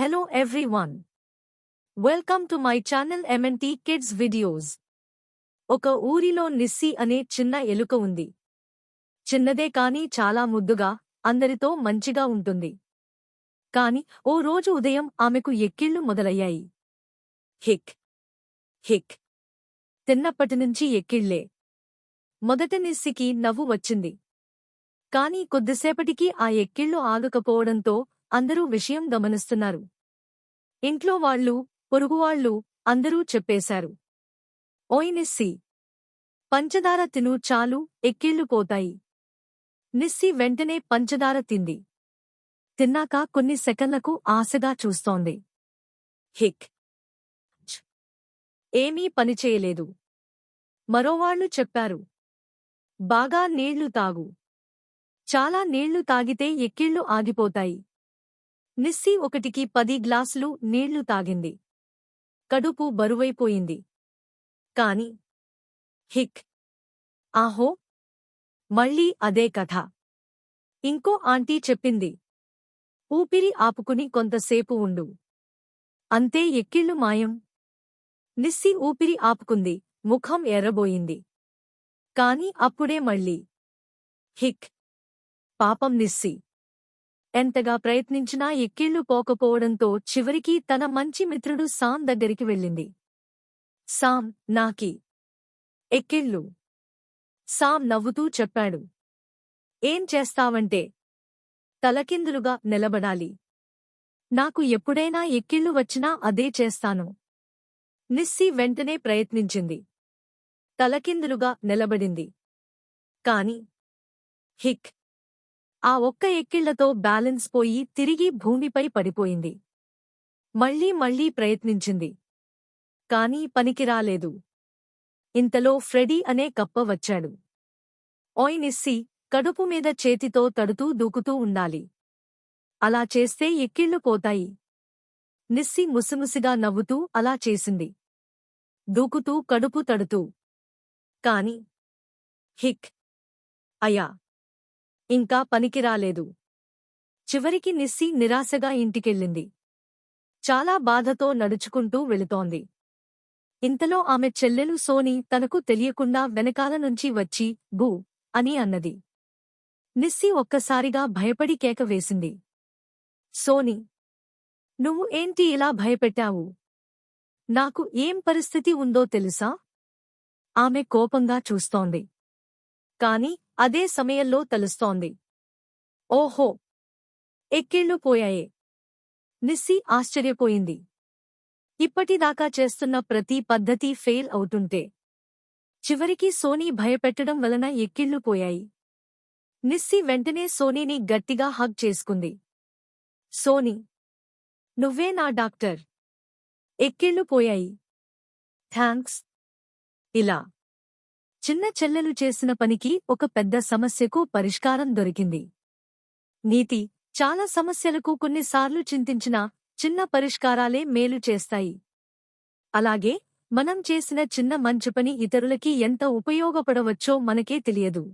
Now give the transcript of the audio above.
Hello everyone. Welcome to my channel MNT Kids Videos. ఒక ఊరిలో నిస్సి అనే చిన్న ఎలుక ఉంది. చిన్నదే కాని చాలా ముద్దుగా, అందరితో మంచిగా ఉంటుంది. కాని ఓ రోజు ఉదయం ఆమెకు ఎక్కిళ్ళు మొదలయ్యాయి. హిక్ హిక్ తిన్నప్పటినుంచి ఎక్కిళ్ళే. మొదట నిస్సికి నవ్వు వచ్చింది. కాని కొద్దిసేపటికి ఆ ఎక్కిళ్ళు ఆగకపోవడంతో అందరూ విషయం గమనిస్తున్నారు. ఇంట్లో వాళ్ళు, పొరుగువాళ్ళు, అందరూ చెప్పేశారు. ఓయ్ నిస్సి! పంచదార తిను చాలు ఎక్కిళ్ళు పోతాయి. నిస్సి వెంటనే పంచదార తింది. తిన్నాక కొన్ని సెకన్లకు ఆశగా చూస్తోంది. హిక్ ఏమీ పనిచేయలేదు. మరోవాళ్ళు చెప్పారు. బాగా నీళ్ళు తాగు. చాలా నీళ్ళు తాగితే ఎక్కిళ్ళు ఆగిపోతాయి. నిస్సి ఒకటికి పది గ్లాసులు నీళ్ళు తాగింది. కడుపు బరువైపోయింది. కాని హిక్ ఆహో మళ్ళీ అదే కథ. ఇంకో ఆంటీ చెప్పింది ఊపిరి ఆపుకుని కొంతసేపు ఉండు. అంతే ఎక్కిళ్ళు మాయం. నిస్సి ఊపిరి ఆపుకుంది ముఖం ఎర్రబోయింది. కాని అప్పుడే మళ్ళీ హిక్ పాపం నిస్సి. ఎంతగా ప్రయత్నించినా ఎక్కిళ్ళు పోకపోవడంతో చివరికి తన మంచి మిత్రుడు సాం దగ్గరికి వెళ్ళింది. సాం నాకి. ఎక్కిళ్ళు. సాం నవ్వుతూ చెప్పాడు. ఏం చేస్తావంటే? తలకిందులుగా నిలబడాలి. నాకు ఎప్పుడైనా ఎక్కిళ్ళు వచ్చినా అదే చేస్తాను. నిస్సి వెంటనే ప్రయత్నించింది. తలకిందులుగా నిలబడింది. కాని హిక్ ఆ ఒక్క ఎక్కిళ్ళతో బ్యాలెన్స్ పోయి తిరిగి భూమిపై పడిపోయింది. మళ్ళీ మళ్ళీ ప్రయత్నించింది. కాని పనికిరాలేదు ఇంతలో ఫ్రెడీ అనే కప్ప వచ్చాడు. ఓయ్ నిస్సి కడుపు మీద చేతితో తడుతూ దూకుతూ ఉండాలి. అలా చేస్తే ఎక్కిళ్ళు పోతాయి. నిస్సి ముసిముసిగా నవ్వుతూ అలా చేసింది. దూకుతూ కడుపు తడుతూ. కాని హిక్ అయా ఇంకా పనికిరాలేదు. చివరికి నిస్సి నిరాశగా ఇంటికెళ్ళింది. చాలా బాధతో నడుచుకుంటూ వెళుతోంది. ఇంతలో ఆమె చెల్లెలు సోని తనకు తెలియకుండా వెనకాల నుంచి వచ్చి బూ అని అన్నది. నిస్సి ఒక్కసారిగా భయపడి కేక వేసింది. సోని నువ్వు ఏంటి ఇలా భయపెట్టావు? నాకు ఏం పరిస్థితి ఉందో తెలుసా? ఆమె కోపంగా చూస్తోంది. కాని అదే సమయంలో తలుస్తోంది. ఓహో! ఎక్కిళ్ళు పోయాయే. నిస్సి ఆశ్చర్యపోయింది. ఇప్పటిదాకా చేస్తున్న ప్రతి పద్ధతి ఫెయిల్ అవుతుంటే. చివరికి సోనీ భయపెట్టడం వలన ఎక్కిళ్ళు పోయాయి. నిస్సి వెంటనే సోనీని గట్టిగా హగ్ చేసుకుంది. సోనీ! నువ్వే నా డాక్టర్. ఎక్కిళ్ళు పోయాయి. థ్యాంక్స్ ఇలా చిన్న చెల్లెలు చేసిన పనికి ఒక పెద్ద సమస్యకు పరిష్కారం దొరికింది. నీతి చాలా సమస్యలకు కొన్నిసార్లు చింతించినా చిన్న పరిష్కారాలే మేలు చేస్తాయి. అలాగే మనం చేసిన చిన్న మంచి పని ఇతరులకి ఎంత ఉపయోగపడవచ్చో మనకే తెలియదు.